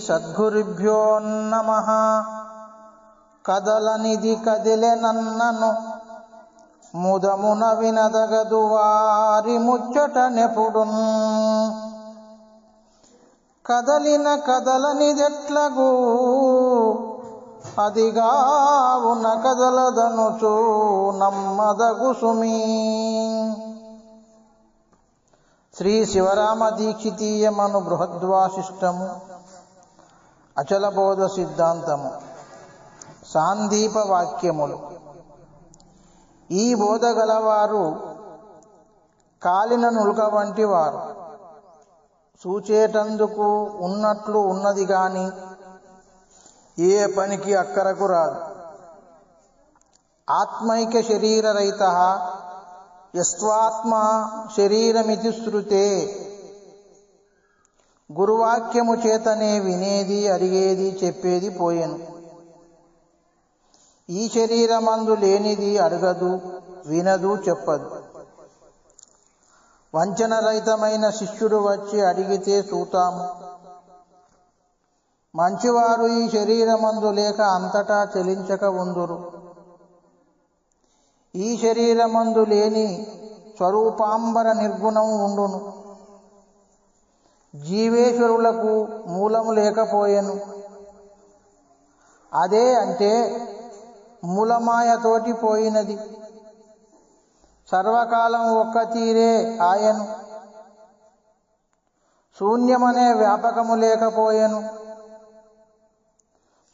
సద్గురుభ్యో నమ. కదలనిది కదిలెనన్నను ముదమున వినదగదు వారి ముచ్చట నెపుడున్. కదలిన కదలనిదెట్లగు? అదిగావున కదలదనుచు నమ్మదగు సుమీ శ్రీ శివరామ దీక్షితీయమను బృహద్వాసిష్టము. అచలబోధ సిద్ధాంతము. సాందీప వాక్యములు. ఈ బోధ గలవారు కాలిన నులక వంటి వారు. సూచేటందుకు ఉన్నట్లు ఉన్నది గాని ఏ పనికి అక్కరకు రాదు. ఆత్మైక శరీరరహిత యస్వాత్మ శరీరమితి శృతే గురువాక్యము చేతనే వినేది అడిగేది చెప్పేది పోయెను. ఈ శరీరమందు లేనిది అడగదు వినదు చెప్పదు. వంచనరహితమైన శిష్యుడు వచ్చి అడిగితే చూతాము. మంచివారు ఈ శరీరమందు లేక అంతటా చెలించక ఉందురు. ఈ శరీరమందు లేని స్వరూపాంబర నిర్గుణం ఉండును. జీవేశ్వరులకు మూలము లేకపోయెను. అదే అంటే మూలమాయతోటి పోయినది. సర్వకాలం ఒక్క తీరే ఆయను. శూన్యమనే వ్యాపకము లేకపోయెను.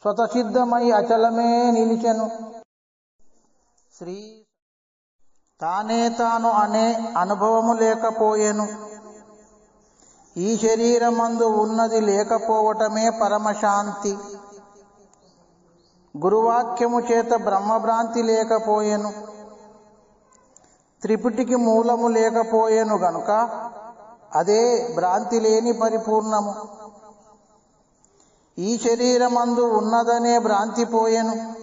స్వతసిద్ధమై అచలమే నిలిచెను. శ్రీ తానే తాను అనే అనుభవము లేకపోయెను. ఈ శరీరమందు ఉన్నది లేకపోవటమే పరమశాంతి. గురువాక్యము చేత బ్రహ్మభ్రాంతి లేకపోయెను. త్రిపుటికి మూలము లేకపోయెను గనుక అదే భ్రాంతి లేని పరిపూర్ణము. ఈ శరీరమందు ఉన్నదనే భ్రాంతి పోయెను.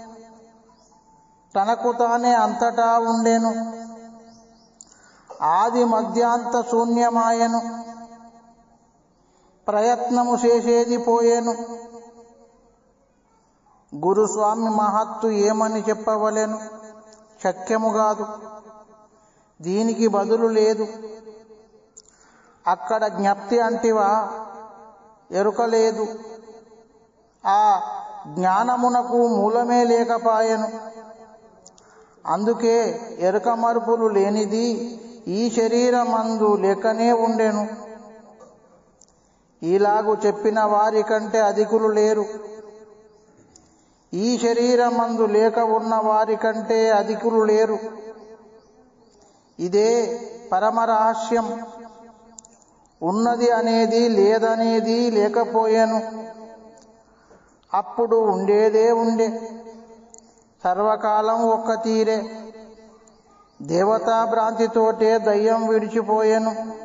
తనకు తానే అంతటా ఉండెను. ఆది మధ్యాంత శూన్యమాయను. ప్రయత్నము చేసేది పోయేను. గురుస్వామి మహత్తు ఏమని చెప్పవలెను? శక్యము కాదు. దీనికి బదులు లేదు. అక్కడ జ్ఞప్తి అంటివా? ఎరుక లేదు ఆ జ్ఞానమునకు మూలమే లేకపాయను. అందుకే ఎరుక మరుపులు లేనిది ఈ శరీరమందు లేకనే ఉండెను. ఇలాగు చెప్పిన వారి కంటే అధికులు లేరు. ఈ శరీరమందు లేక ఉన్న వారి కంటే అధికులు లేరు. ఇదే పరమరహస్యం. ఉన్నది అనేది లేదనేది లేకపోయాను. అప్పుడు ఉండేదే ఉండే. సర్వకాలం ఒక్క తీరే. దేవతా భ్రాంతితోటే దయ్యం విడిచిపోయాను.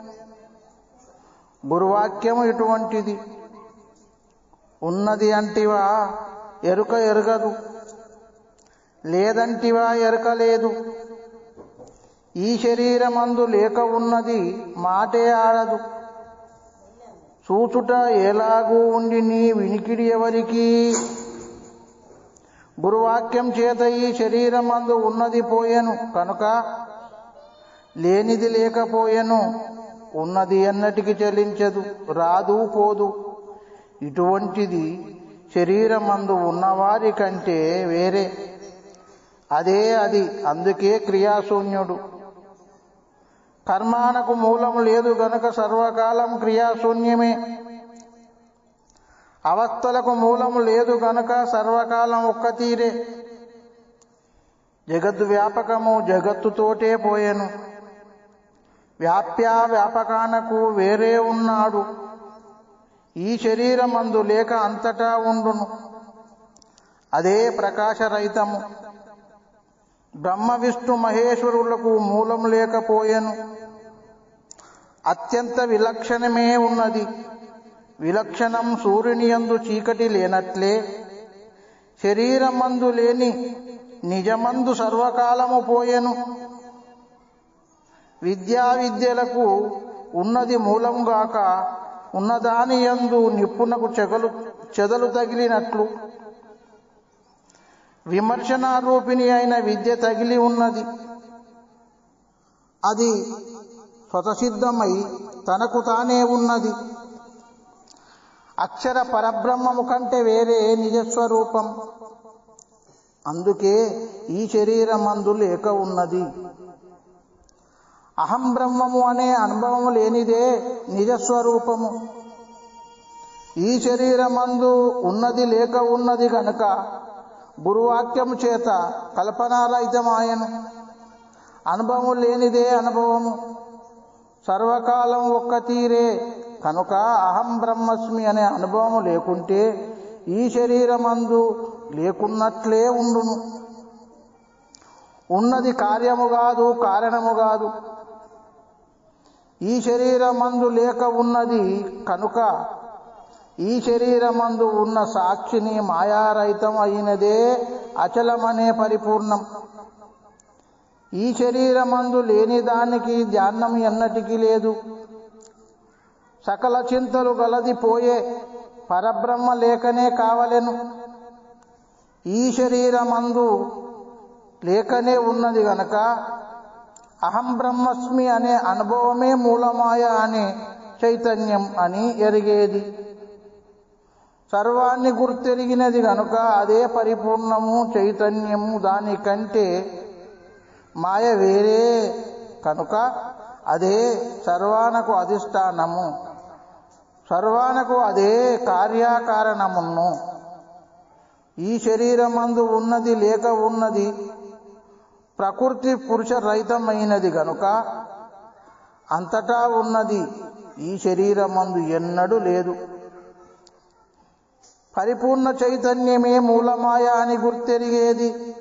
గురువాక్యము ఇటువంటిది. ఉన్నది అంటివా ఎరుక ఎరగదు. లేదంటివా ఎరుక లేదు. ఈ శరీరమందు లేక ఉన్నది మాటే ఆడదు. చూచుట ఎలాగూ ఉండి నీ వినికిడి ఎవరికి? గురువాక్యం చేత ఈ శరీరమందు ఉన్నది పోయెను. కనుక లేనిది లేకపోయెను. ఉన్నది ఎన్నటికి చెల్లించదు రాదు పోదు. ఇటువంటిది శరీరమందు ఉన్నవారి కంటే వేరే. అదే అది అందుకే క్రియాశూన్యుడు. కర్మానకు మూలం లేదు గనుక సర్వకాలం క్రియాశూన్యమే. అవస్థలకు మూలం లేదు గనుక సర్వకాలం ఒక్క తీరే. జగద్వ్యాపకము జగత్తుతోటే పోయెను. వ్యాప్యా వ్యాపకానకు వేరే ఉన్నాడు. ఈ శరీరమందు లేక అంతటా ఉండును. అదే ప్రకాశరహితము. బ్రహ్మ విష్ణు మహేశ్వరులకు మూలం లేకపోయెను. అత్యంత విలక్షణమే ఉన్నది. విలక్షణం సూర్యుని యందు చీకటి లేనట్లే. శరీరమందు లేని నిజమందు సర్వకాలము పోయెను. విద్యా విద్యలకు ఉన్నది మూలంగాక ఉన్నదాని యందు నిపుణకు చెగలు చెదలు తగిలినట్లు. విమర్శనారూపిణి అయిన విద్య తగిలి ఉన్నది. అది స్వతసిద్ధమై తనకు తానే ఉన్నది. అక్షర పరబ్రహ్మము కంటే వేరే నిజస్వరూపం. అందుకే ఈ శరీరమందు లేక ఉన్నది. అహం బ్రహ్మము అనే అనుభవం లేనిదే నిజస్వరూపము. ఈ శరీరమందు ఉన్నది లేక ఉన్నది గనుక గురువాక్యము చేత కల్పనారహితమాయను. అనుభవం లేనిదే అనుభవము. సర్వకాలం ఒక్క తీరే కనుక అహం బ్రహ్మస్మి అనే అనుభవం లేకుంటే ఈ శరీరమందు లేకున్నట్లే ఉండును. ఉన్నది కార్యము కాదు కారణము కాదు. ఈ శరీరమందు లేక ఉన్నది కనుక ఈ శరీరమందు ఉన్న సాక్షిని మాయారహితం అయినదే అచలమనే పరిపూర్ణం. ఈ శరీరమందు లేని దానికి ధ్యానం ఎన్నటికీ లేదు. సకల చింతలు గలది పోయే పరబ్రహ్మ లేకనే కావలెను. ఈ శరీరమందు లేకనే ఉన్నది గనక అహం బ్రహ్మస్మి అనే అనుభవమే మూలమాయ అనే చైతన్యం అని ఎరిగేది. సర్వాన్ని గుర్తెరిగినది గనుక అదే పరిపూర్ణము చైతన్యము దానికంటే మాయ వేరే. కనుక అదే సర్వానకు అధిష్టానము. సర్వానకు అదే కార్యాకారణమును. ఈ శరీరమందు ఉన్నది లేక ఉన్నది ప్రకృతి పురుష రహితమైనది గనుక అంతటా ఉన్నది ఈ శరీరమందు ఎన్నడూ లేదు. పరిపూర్ణ చైతన్యమే మూలమాయ అని గుర్తెరిగేది.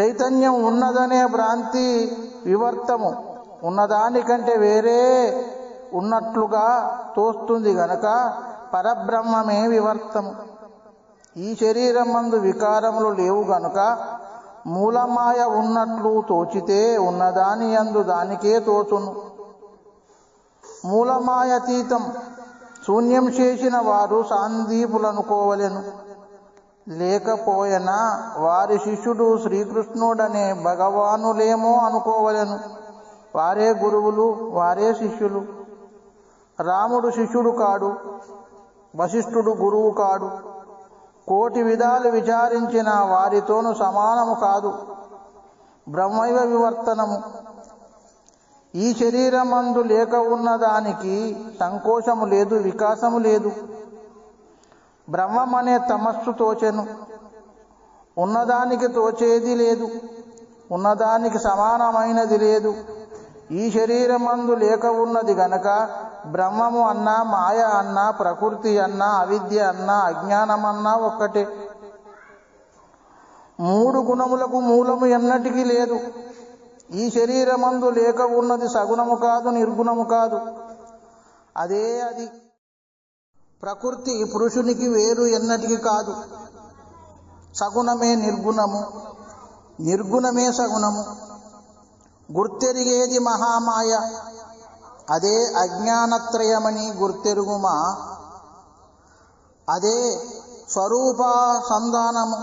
చైతన్యం ఉన్నదనే భ్రాంతి వివర్తము. ఉన్నదానికంటే వేరే ఉన్నట్లుగా తోస్తుంది గనక పరబ్రహ్మమే వివర్తము. ఈ శరీరం మందు వికారములు లేవు గనుక మూలమాయ ఉన్నట్లు తోచితే ఉన్నదాని అందు దానికే తోచును. మూలమాయతీతం శూన్యం చేసిన వారు సాందీపులనుకోవలెను. లేకపోయినా వారి శిష్యుడు శ్రీకృష్ణుడనే భగవానులేమో అనుకోవలెను. వారే గురువులు వారే శిష్యులు. రాముడు శిష్యుడు కాడు వశిష్ఠుడు గురువు కాడు. కోటి విధాలు విచారించిన వారితోనూ సమానము కాదు. బ్రహ్మైవ వివర్తనము. ఈ శరీరమందు లేక ఉన్నదానికి సంకోచము లేదు వికాసము లేదు. బ్రహ్మం అనే తమస్సు తోచెను. ఉన్నదానికి తోచేది లేదు. ఉన్నదానికి సమానమైనది లేదు. ఈ శరీరమందు లేక ఉన్నది గనక బ్రహ్మము అన్నా మాయ అన్నా ప్రకృతి అన్నా అవిద్య అన్నా అజ్ఞానమన్నా ఒక్కటే. మూడు గుణములకు మూలము ఎన్నటికీ లేదు. ఈ శరీరమందు లేక ఉన్నది సగుణము కాదు నిర్గుణము కాదు. అదే అది. ప్రకృతి పురుషునికి వేరు ఎన్నటికి కాదు. సగుణమే నిర్గుణము. నిర్గుణమే సగుణము. గుర్తెరిగేది మహామాయ. అదే అజ్ఞానత్రయమని గుర్తెరుగుమా? అదే స్వరూపాసంధానము.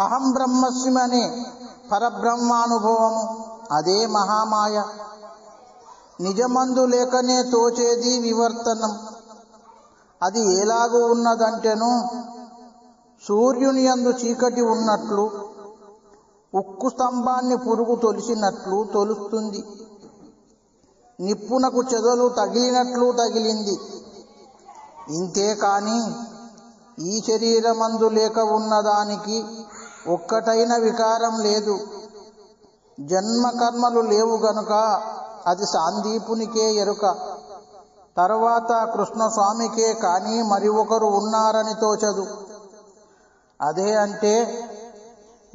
అహం బ్రహ్మస్మి అనే పరబ్రహ్మానుభవము. అదే మహామాయ. నిజమందు లేకనే తోచేది వివర్తనం. అది ఎలాగూ ఉన్నదంటేను సూర్యుని యందు చీకటి ఉన్నట్లు ఉక్కు స్తంభాన్ని పురుగు తొలిసినట్లు తొలుస్తుంది. నిప్పునకు చెదలు తగిలినట్లు తగిలింది. ఇంతే కాని ఈ శరీరమందు లేక ఉన్నదానికి ఒక్కటైన వికారం లేదు. జన్మ కర్మలు లేవు గనుక అది సాందీపునికే ఎరుక. తర్వాత కృష్ణస్వామికే కానీ మరి ఒకరు ఉన్నారని తోచదు. అదే అంటే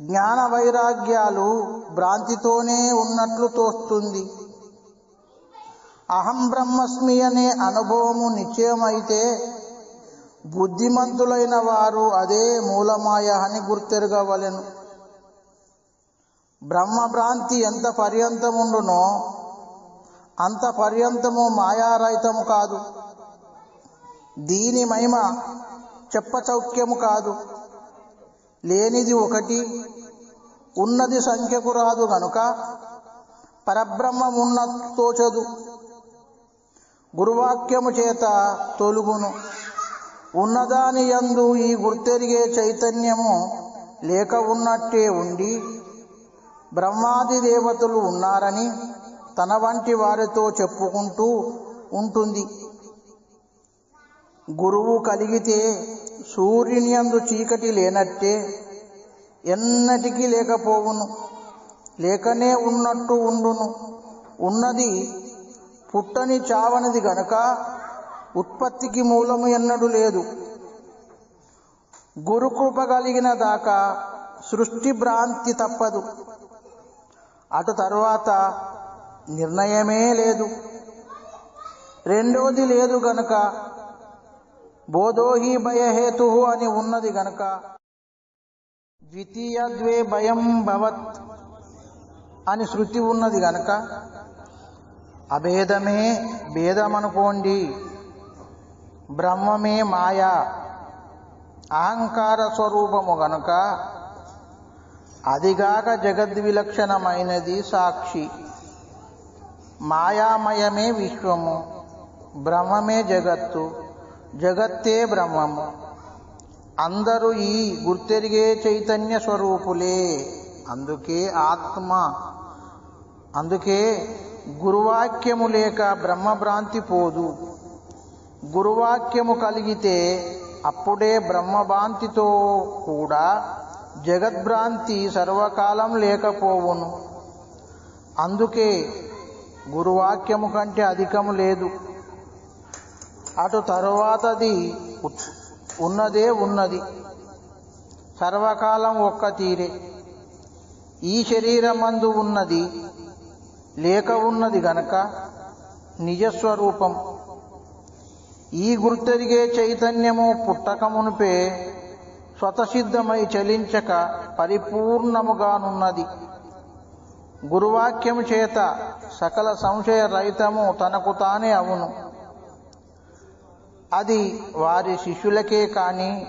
జ్ఞాన వైరాగ్యాలు భ్రాంతితోనే ఉన్నట్లు తోస్తుంది. అహం బ్రహ్మస్మి అనే అనుభవము నిశ్చయమైతే బుద్ధిమంతులైన వారు అదే మూలమాయ అని గుర్తెరగవలెను. బ్రహ్మభ్రాంతి ఎంత పర్యంతముండునో అంత పర్యంతము మాయారహితము కాదు. దీని మహిమ చెప్పచౌక్యము కాదు. లేనిది ఒకటి ఉన్నది సంఖ్యకు రాదు గనుక పరబ్రహ్మమున్న తోచదు గురువాక్యము చేత తొలుగును. ఉన్నదాని యందు ఈ గుర్తెరిగే చైతన్యము లేక ఉన్నట్టే ఉండి బ్రహ్మాది దేవతలు ఉన్నారని తన వంటి వారితో చెప్పుకుంటూ ఉంటుంది. గురువు కలిగితే సూర్యుని అందు చీకటి లేనట్టే ఎన్నటికీ లేకపోవును. లేకనే ఉన్నట్టు ఉండును. ఉన్నది పుట్టని చావనిది గనక ఉత్పత్తికి మూలము ఎన్నడూ లేదు. గురుకృప కలిగిన దాకా సృష్టి భ్రాంతి తప్పదు. అటు తర్వాత నిర్ణయమే లేదు. రెండోది లేదు గనక బోధోహి భయహేతు అని ఉన్నది గనక ద్వితీయద్వే భయం భవత్ అని శృతి ఉన్నది గనక అభేదమే భేదమనుకోండి బ్రహ్మమే మాయ అహంకార స్వరూపము గనుక అదిగాక జగద్విలక్షణమైనది సాక్షి. మాయామయమే విశ్వము బ్రహ్మమే జగత్తు. జగత్తే బ్రహ్మము అందరూ ఈ గుర్తెరిగే చైతన్య స్వరూపులే. అందుకే ఆత్మ అందుకే గురువాక్యము లేక బ్రహ్మభ్రాంతి పోదు. గురువాక్యము కలిగితే అప్పుడే బ్రహ్మభ్రాంతితో కూడా జగద్భ్రాంతి సర్వకాలం లేకపోవును. అందుకే గురువాక్యము కంటే అధికము లేదు. అటు తరువాతది ఉన్నదే ఉన్నది. సర్వకాలం ఒక్క తీరే. ఈ శరీరమందు ఉన్నది లేక ఉన్నది గనక నిజస్వరూపం. ఈ గుర్తెరిగే చైతన్యము పుట్టకమునుపే స్వతసిద్ధమై చలించక పరిపూర్ణముగానున్నది. గురువాక్యము చేత సకల సంశయ రహితము తనకు తానే అవును. అది వారి శిష్యులకే కానీ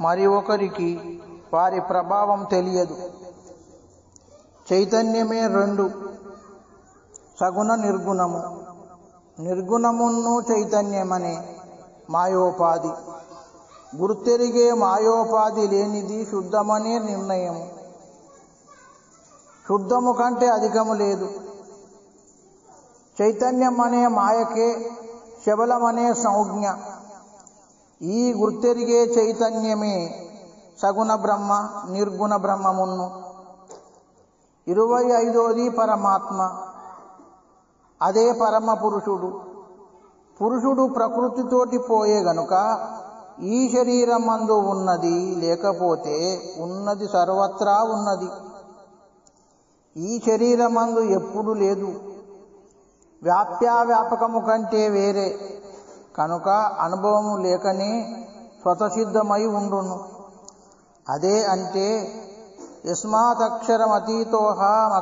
మరి ఒకరికి వారి ప్రభావం తెలియదు. చైతన్యమే రెండు. సగుణ నిర్గుణము. నిర్గుణమును చైతన్యమనే మాయోపాధి. గుర్తెరిగే మాయోపాధి లేనిది శుద్ధమనే నిర్ణయం శుద్ధము కంటే అధికము లేదు. చైతన్యం అనే మాయకే శబలమనే సంజ్ఞ ఈ గుర్తెరిగే చైతన్యమే సగుణ బ్రహ్మ నిర్గుణ బ్రహ్మమును ఇరవై ఐదోది పరమాత్మ అదే పరమ పురుషుడు పురుషుడు ప్రకృతితోటి పోయే గనుక ఈ శరీరం మందు ఉన్నది లేకపోతే ఉన్నది సర్వత్రా ఉన్నది ఈ శరీరమందు ఎప్పుడు లేదు వ్యాప్యావ్యాపకము కంటే వేరే. కనుక అనుభవము లేకనే స్వతసిద్ధమై ఉండును. అదే అంటే యస్మాతక్షరం అతీతోహం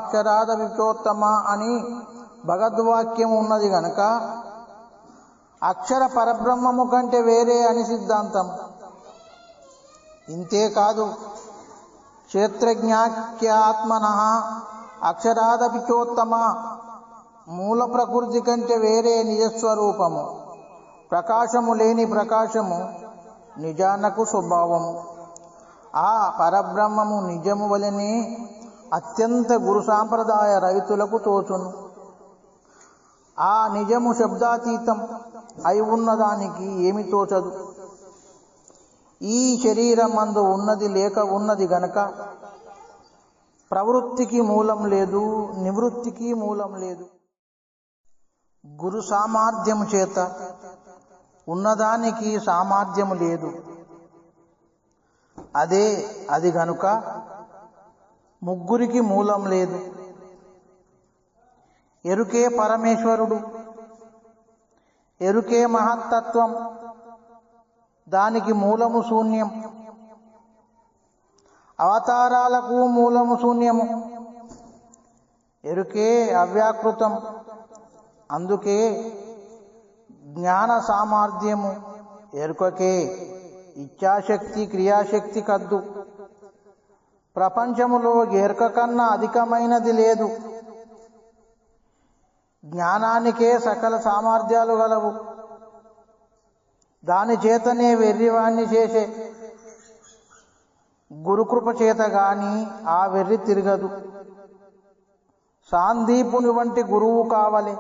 విచోత్తమ అని భగద్వాక్యం ఉన్నది గనక అక్షర పరబ్రహ్మము కంటే వేరే అని సిద్ధాంతం. ఇంతే కాదు క్షేత్రజ్ఞాఖ్యాత్మన అక్షరాదపిచోత్తమ మూల ప్రకృతి కంటే వేరే నిజస్వరూపము. ప్రకాశము లేని ప్రకాశము నిజానకు స్వభావము. ఆ పరబ్రహ్మము నిజము వలనే అత్యంత గురు సాంప్రదాయ రైతులకు తోచును. ఆ నిజము శబ్దాతీతం అయి ఉన్నదానికి ఏమి తోచదు. ఈ శరీరం అందు ఉన్నది లేక ఉన్నది గనక ప్రవృత్తికి మూలం లేదు నివృత్తికి మూలం లేదు. గురు సామర్థ్యము చేత ఉన్నదానికి సామర్థ్యము లేదు. అదే అది గనుక ముగ్గురికి మూలం లేదు. ఎరుకే పరమేశ్వరుడు ఎరుకే మహత్తత్వం దానికి మూలము శూన్యం. అవతారాలకు మూలము శూన్యము. ఎరుకే అవ్యాకృతం. అందుకే జ్ఞాన సామర్థ్యము ఎరుకకే ఇచ్ఛాశక్తి క్రియాశక్తి కద్దు. ప్రపంచములో ఎరుక కన్నా అధికమైనది లేదు. జ్ఞానానికే సకల సామర్థ్యాలు గలవు. దాని చేతనే వెర్రివాణ్ణి చేసే గురుకృప చేత గాని ఆ వెర్రి తిరగదు. సాందీపుని వంటి గురువు కావలే.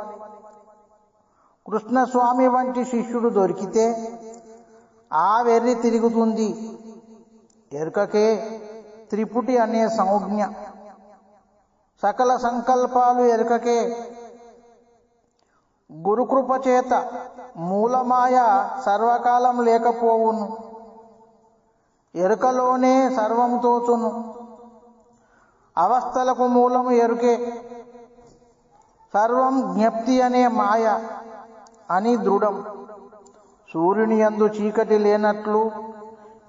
కృష్ణస్వామి వంటి శిష్యుడు దొరికితే ఆ వెర్రి తిరుగుతుంది. ఎరుకకే త్రిపుటి అనే సంజ్ఞ. సకల సంకల్పాలు ఎరుకకే. గురుకృప చేత మూలమాయ సర్వకాలం లేకపోవును. ఎరుకలోనే సర్వం తోచును. అవస్థలకు మూలము ఎరుకే. సర్వం జ్ఞప్తి అనే మాయ. అని దృఢం. సూర్యుని యందు చీకటి లేనట్లు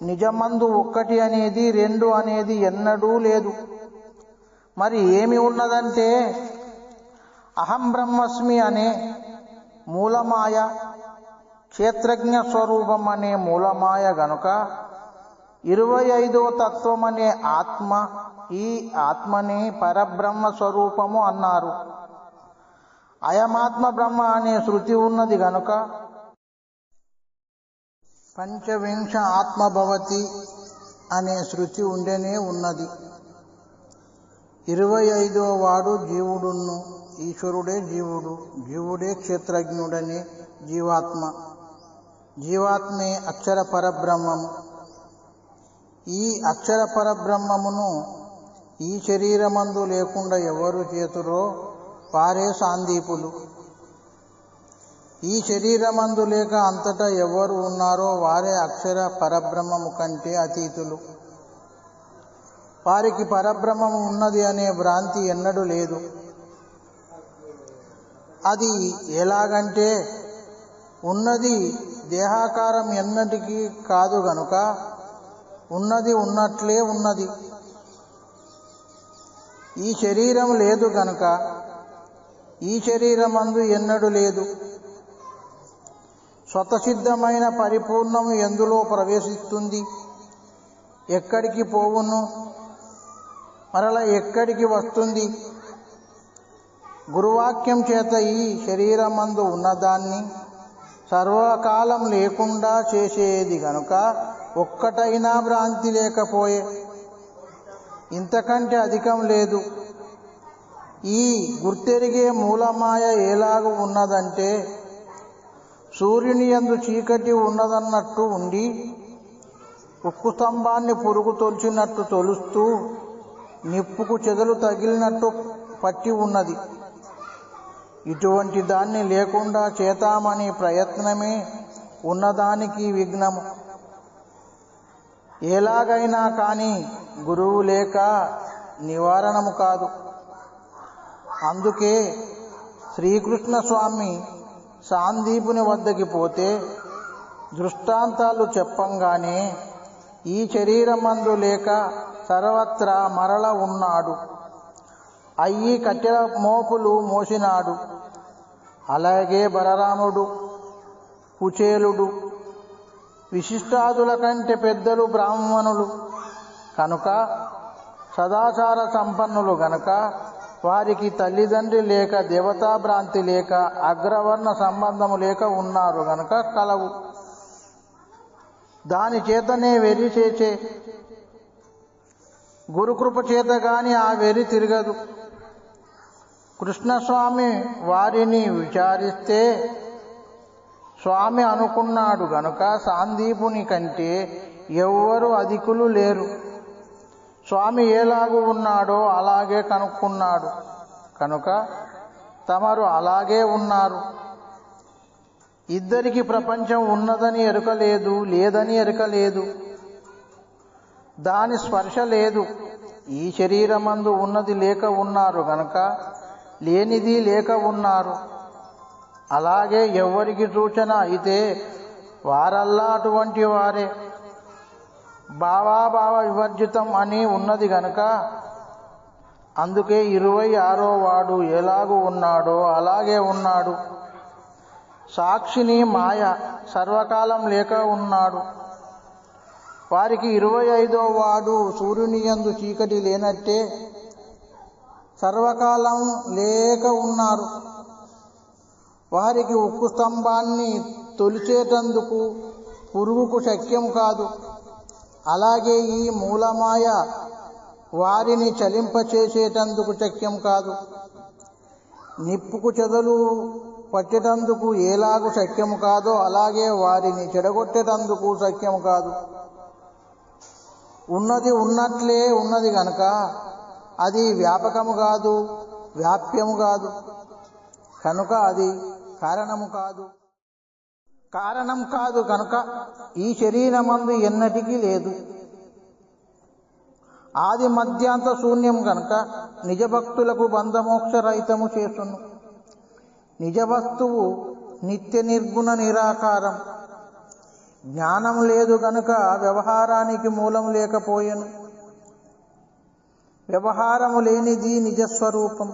నిజమందు ఒక్కటి అనేది రెండు అనేది ఎన్నడూ లేదు. మరి ఏమి ఉన్నదంటే అహం బ్రహ్మస్మి అనే మూలమాయ క్షేత్రజ్ఞ స్వరూపం అనే మూలమాయ గనుక ఇరవై ఐదో తత్వం అనే ఆత్మ ఈ ఆత్మని పరబ్రహ్మ స్వరూపము అన్నారు. అయమాత్మ బ్రహ్మ అనే శృతి ఉన్నది గనుక పంచవింశ ఆత్మభవతి అనే శృతి ఉండనే ఉన్నది. ఇరవై ఐదో వాడు జీవుడును ఈశ్వరుడే జీవుడు జీవుడే క్షేత్రజ్ఞుడనే జీవాత్మ. జీవాత్మే అక్షర పరబ్రహ్మము ఈ అక్షర పరబ్రహ్మమును ఈ శరీరమందు లేకుండా ఎవరు చేతురో వారే సాందీపులు. ఈ శరీరమందు లేక అంతటా ఎవరు ఉన్నారో వారే అక్షర పరబ్రహ్మము కంటే అతీతులు. వారికి పరబ్రహ్మము ఉన్నది అనే భ్రాంతి ఎన్నడూ లేదు. అది ఎలాగంటే ఉన్నది దేహాకారం ఎన్నటికీ కాదు గనుక ఉన్నది ఉన్నట్లే ఉన్నది. ఈ శరీరం లేదు గనుక ఈ శరీరమందు ఎన్నడూ లేదు. స్వతసిద్ధమైన పరిపూర్ణము ఎందులో ప్రవేశిస్తుంది? ఎక్కడికి పోవును? మరల ఎక్కడికి వస్తుంది? గురువాక్యం చేత ఈ శరీరమందు ఉన్నదాన్ని సర్వకాలం లేకుండా చేసేది గనుక ఒక్కటైనా భ్రాంతి లేకపోయే. ఇంతకంటే అధికం లేదు. ఈ గుర్తెరిగే మూలమాయ ఎలాగ ఉన్నదంటే సూర్యుని ఎందు చీకటి ఉన్నదన్నట్టు ఉండి ఉక్కు స్తంభాన్ని పురుగు తొలిచినట్టు తొలుస్తూ నిప్పుకు చెదలు తగిలినట్టు పట్టి ఉన్నది. ఇటువంటి దాన్ని లేకుండా చేతామని ప్రయత్నమే ఉన్నదానికి విఘ్నము. ఎలాగైనా కానీ గురువు లేక నివారణము కాదు. అందుకే శ్రీకృష్ణ స్వామి సాందీపుని వద్దకి పోతే దృష్టాంతాలు చెప్పంగానే ఈ శరీరమందు లేక సర్వత్రా మరల ఉన్నాడు. అయ్యి కట్టెల మోపులు మోసినాడు. అలాగే బలరాముడు కుచేలుడు విశిష్టాదుల కంటే పెద్దలు బ్రాహ్మణులు. కనుక సదాచార సంపన్నులు గనక వారికి తల్లిదండ్రి లేక దేవతా భ్రాంతి లేక అగ్రవర్ణ సంబంధము లేక ఉన్నారు గనక కలవు. దాని చేతనే వెర్రి చేసే గురుకృప చేత గాని ఆ వెర్రి తిరగదు. కృష్ణస్వామి వారిని విచారిస్తే స్వామి అనుకున్నాడు గనుక సాందీపుని కంటే ఎవ్వరు అధికులు లేరు. స్వామి ఎలాగూ ఉన్నాడో అలాగే కనుక్కున్నాడు. కనుక తమరు అలాగే ఉన్నారు. ఇద్దరికి ప్రపంచం ఉన్నదని ఎరుకలేదు లేదని ఎరుకలేదు. దాని స్పర్శ లేదు. ఈ శరీరమందు ఉన్నది లేక ఉన్నారు గనక లేనిది లేక ఉన్నారు. అలాగే ఎవరికి సూచన అయితే వారల్లా అటువంటి వారే. భావాభావ వివర్జితం అని ఉన్నది గనుక అందుకే ఇరవై ఆరో వాడు ఎలాగూ ఉన్నాడో అలాగే ఉన్నాడు. సాక్షిని మాయ సర్వకాలం లేక ఉన్నాడు. వారికి ఇరవై ఐదో వాడు సూర్యుని యందు చీకటి లేనట్టే సర్వకాలం లేక ఉన్నారు. వారికి ఉక్కు స్తంభాన్ని తొలిచేటందుకు పురుగుకు శక్యం కాదు. అలాగే ఈ మూలమాయ వారిని చలింపచేసేటందుకు శక్యం కాదు. నిప్పుకు చెదలు పట్టేటందుకు ఏలాగు శక్యము కాదో అలాగే వారిని చెడగొట్టేటందుకు శక్యం కాదు. ఉన్నది ఉన్నట్లే ఉన్నది గనక అది వ్యాపకము కాదు వ్యాప్యము కాదు. కనుక అది కారణము కాదు. కారణం కాదు కనుక ఈ శరీరమందు ఎన్నటికీ లేదు. ఆది మధ్యాంత శూన్యం గనుక నిజభక్తులకు బంధమోక్షరహితము చేసును. నిజ వస్తువు నిత్య నిర్గుణ నిరాకారం. జ్ఞానం లేదు గనుక వ్యవహారానికి మూలం లేకపోయెను. వ్యవహారము లేనిది నిజస్వరూపం.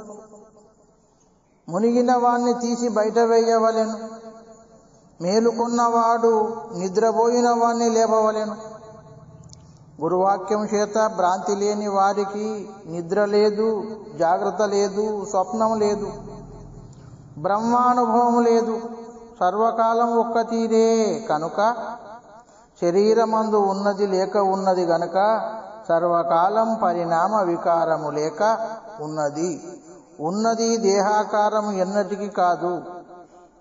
మునిగిన వాణ్ణి తీసి బయట వేయవలెను. మేలుకున్నవాడు నిద్రపోయిన వాణ్ణి లేపవలేను. గురువాక్యం చేత భ్రాంతి లేని వారికి నిద్ర లేదు జాగ్రత్త లేదు స్వప్నం లేదు. బ్రహ్మానుభవం లేదు. సర్వకాలం ఒక్క తీరే కనుక శరీరమందు ఉన్నది లేక ఉన్నది గనుక సర్వకాలం పరిణామ వికారము లేక ఉన్నది. ఉన్నది దేహాకారం ఎన్నటికి కాదు.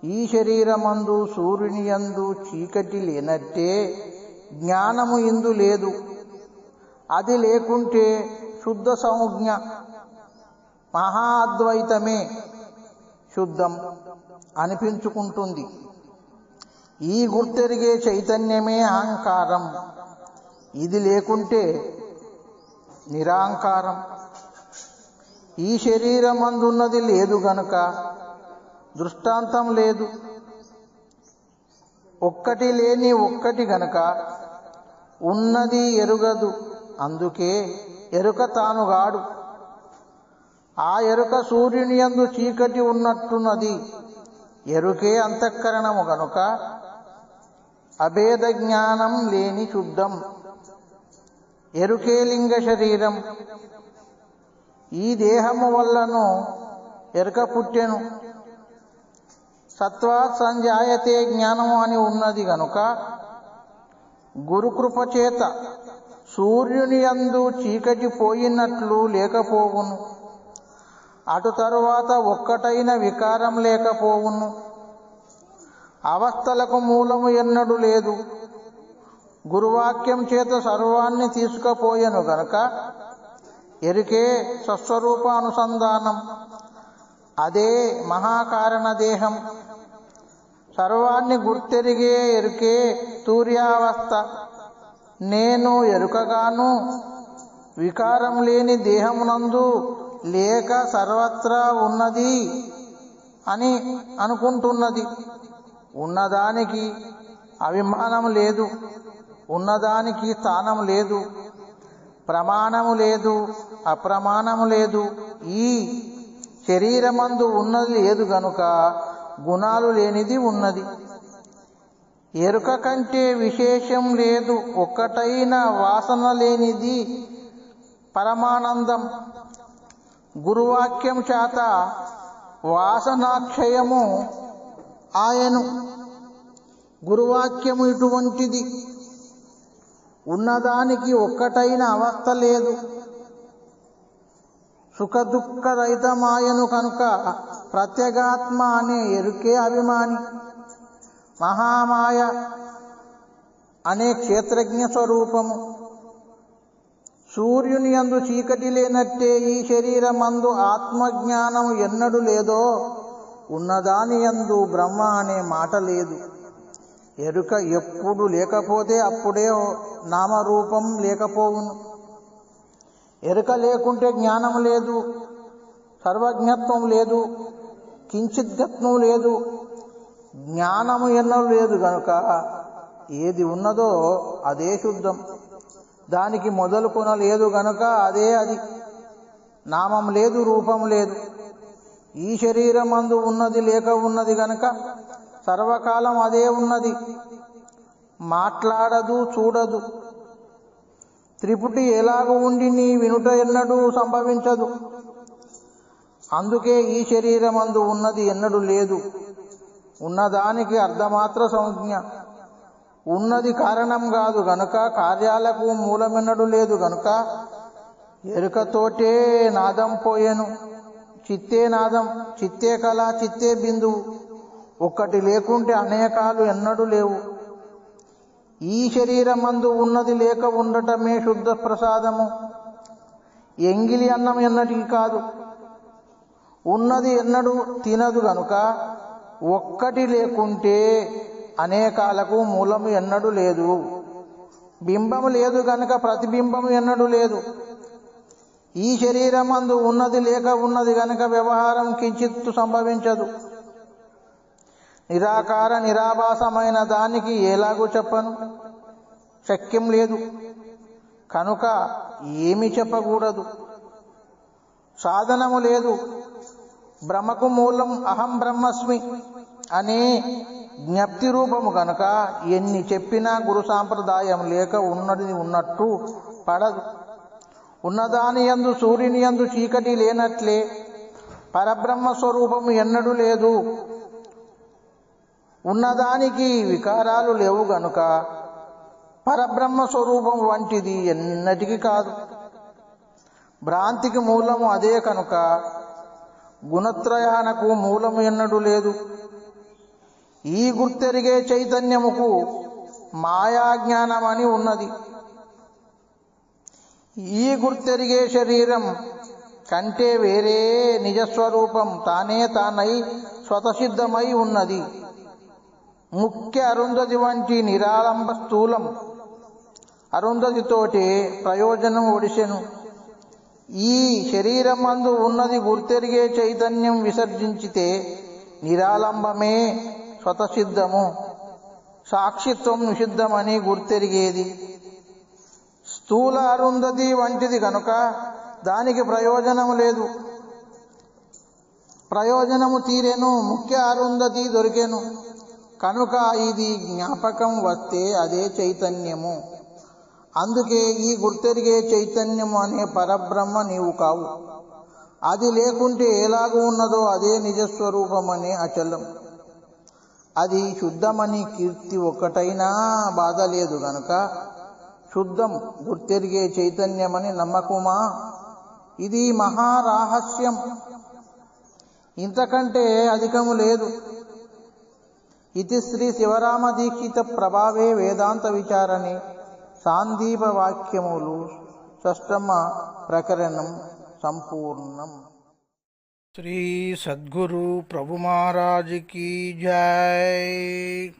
ఈ శరీరమందు సూర్యుని యందు చీకటి లేనట్టే జ్ఞానము ఇందు లేదు. అది లేకుంటే శుద్ధ సంజ్ఞ మహా అద్వైతమే శుద్ధం అనిపించుకుంటుంది. ఈ గుర్తెరిగే చైతన్యమే అహంకారం. ఇది లేకుంటే నిరాంకారం. ఈ శరీరం అందున్నది లేదు గనుక దృష్టాంతం లేదు. ఒక్కటి లేని ఒక్కటి గనక ఉన్నది ఎరుగదు. అందుకే ఎరుక తానుగాడు ఆ ఎరుక సూర్యుని యందు చీకటి ఉన్నట్టున్నది. ఎరుకే అంతఃకరణము గనుక అభేద జ్ఞానం లేని శుద్ధం. ఎరుకే లింగ శరీరం. ఈ దేహము వల్లను ఎరుక పుట్టెను. సత్వాత్ సంజాయతే జ్ఞానము అని ఉన్నది గనుక గురుకృపచేత సూర్యుని యందు చీకటి పోయినట్లు లేకపోవును. అటు తరువాత ఒక్కటైన వికారం లేకపోవును. అవస్థలకు మూలము ఎన్నడు లేదు. గురువాక్యం చేత సర్వాన్ని తీసుకుపోయెను గనక ఎరికే స్వస్వరూపానుసంధానం అదే మహాకారణ దేహం. సర్వాన్ని గుర్తెరిగే ఎరుకే తూర్యావస్థ. నేను ఎరుకగాను వికారం లేని దేహమునందు లేక సర్వత్రా ఉన్నది అని అనుకుంటున్నది. ఉన్నదానికి అభిమానం లేదు ఉన్నదానికి స్థానం లేదు ప్రమాణము లేదు అప్రమాణము లేదు. ఈ శరీరమందు ఉన్నది లేదు గనుక గుణాలు లేనిది ఉన్నది. ఎరుక కంటే విశేషం లేదు. ఒక్కటైన వాసన లేనిది పరమానందం. గురువాక్యం చేత వాసనాక్షయము ఆయను. గురువాక్యము ఇటువంటిది. ఉన్నదానికి ఒక్కటైన అవస్థ లేదు. సుఖదుఖరహితమాయను కనుక ప్రత్యేగాత్మ అనే ఎరుకే అభిమాని. మహామాయ అనే క్షేత్రజ్ఞ స్వరూపము. సూర్యుని యందు చీకటి లేనట్టే ఈ శరీరమందు ఆత్మజ్ఞానం ఎన్నడు లేదో ఉన్నదాని యందు బ్రహ్మ అనే మాట లేదు. ఎరుక ఎప్పుడు లేకపోతే అప్పుడే నామరూపం లేకపోవును. ఎరుక లేకుంటే జ్ఞానం లేదు సర్వజ్ఞత్వం లేదు కించిద్గత్వం లేదు జ్ఞానము ఎన్నో లేదు గనుక ఏది ఉన్నదో అదే శుద్ధం. దానికి మొదలు కొనలేదు గనుక అదే అది. నామం లేదు రూపం లేదు. ఈ శరీరం అందు ఉన్నది లేక ఉన్నది గనక సర్వకాలం అదే ఉన్నది. మాట్లాడదు చూడదు. త్రిపుటి ఎలాగూ ఉండి నీ వినుట ఎన్నడూ సంభవించదు. అందుకే ఈ శరీరమందు ఉన్నది ఎన్నడూ లేదు. ఉన్నదానికి అర్ధమాత్ర సంజ్ఞ. ఉన్నది కారణం కాదు గనుక కార్యాలకు మూలమెన్నడు లేదు గనుక ఎరుకతోటే నాదం పోయెను. చిత్తే నాదం చిత్తే కళ చిత్తే బిందువు. ఒక్కటి లేకుంటే అనేకాలు ఎన్నడూ లేవు. ఈ శరీరమందు ఉన్నది లేక ఉండటమే శుద్ధ ప్రసాదము. ఎంగిలి అన్నం ఎన్నటికి కాదు. ఉన్నది ఎన్నడూ తినదు గనుక ఒక్కటి లేకుంటే అనేకాలకు మూలము ఎన్నడూ లేదు. బింబము లేదు గనుక ప్రతిబింబము ఎన్నడూ లేదు. ఈ శరీరమందు ఉన్నది లేక ఉన్నది గనుక వ్యవహారం కించిత్తు సంభవించదు. నిరాకార నిరాభాసమైన దానికి ఎలాగూ చెప్పను. శక్యం లేదు. కనుక ఏమి చెప్పకూడదు. సాధనము లేదు. బ్రహ్మకు మూలం అహం బ్రహ్మస్మి అనే జ్ఞప్తి రూపము గనక ఎన్ని చెప్పినా గురు సాంప్రదాయం లేక ఉన్నది ఉన్నట్టు పడదు ఉన్నదాని యందు సూర్యుని యందు చీకటి లేనట్లే. పరబ్రహ్మ స్వరూపము ఎన్నడూ లేదు. ఉన్నదానికి వికారాలు లేవు గనుక పరబ్రహ్మ స్వరూపం వంటిది ఎన్నటికి కాదు. భ్రాంతికి మూలము అదే కనుక గుణత్రయానకు మూలము ఎన్నడు లేదు. ఈ గుర్తెరిగే చైతన్యముకు మాయాజ్ఞానమని ఉన్నది. ఈ గుర్తెరిగే శరీరం కంటే వేరే నిజస్వరూపం తానే తానై స్వతసిద్ధమై ఉన్నది. ముఖ్య అరుంధతి వంటి నిరాలంబ స్థూలం. అరుంధతితోటే ప్రయోజనం ఒడిసెను. ఈ శరీరమందు ఉన్నది గుర్తెరిగే చైతన్యం విసర్జించితే నిరాలంబమే స్వతసిద్ధము సాక్షిత్వం నిషిద్ధమని గుర్తెరిగేది స్థూల అరుంధతి వంటిది కనుక దానికి ప్రయోజనము లేదు. ప్రయోజనము తీరేను ముఖ్య అరుంధతి దొరికెను. కనుక ఇది జ్ఞాపకం వస్తే అదే చైతన్యము. అందుకే ఈ గుర్తెరిగే చైతన్యము అనే పరబ్రహ్మ నీవు కావు. అది లేకుంటే ఎలాగ ఉన్నదో అదే నిజస్వరూపమనే అచలం. అది శుద్ధమని కీర్తి ఒక్కటైనా బాధ లేదు గనక శుద్ధం గుర్తెరిగే చైతన్యమని నమ్మకమా? ఇది మహారాహస్యం. ఇంతకంటే అధికము లేదు. ఇది శ్రీ శివరామ దీక్షిత ప్రభావే వేదాంత విచారణే. సాందీప వాక్యములు షష్టమ ప్రకరణం సంపూర్ణం. శ్రీ సద్గురు ప్రభు మహారాజుకి జై.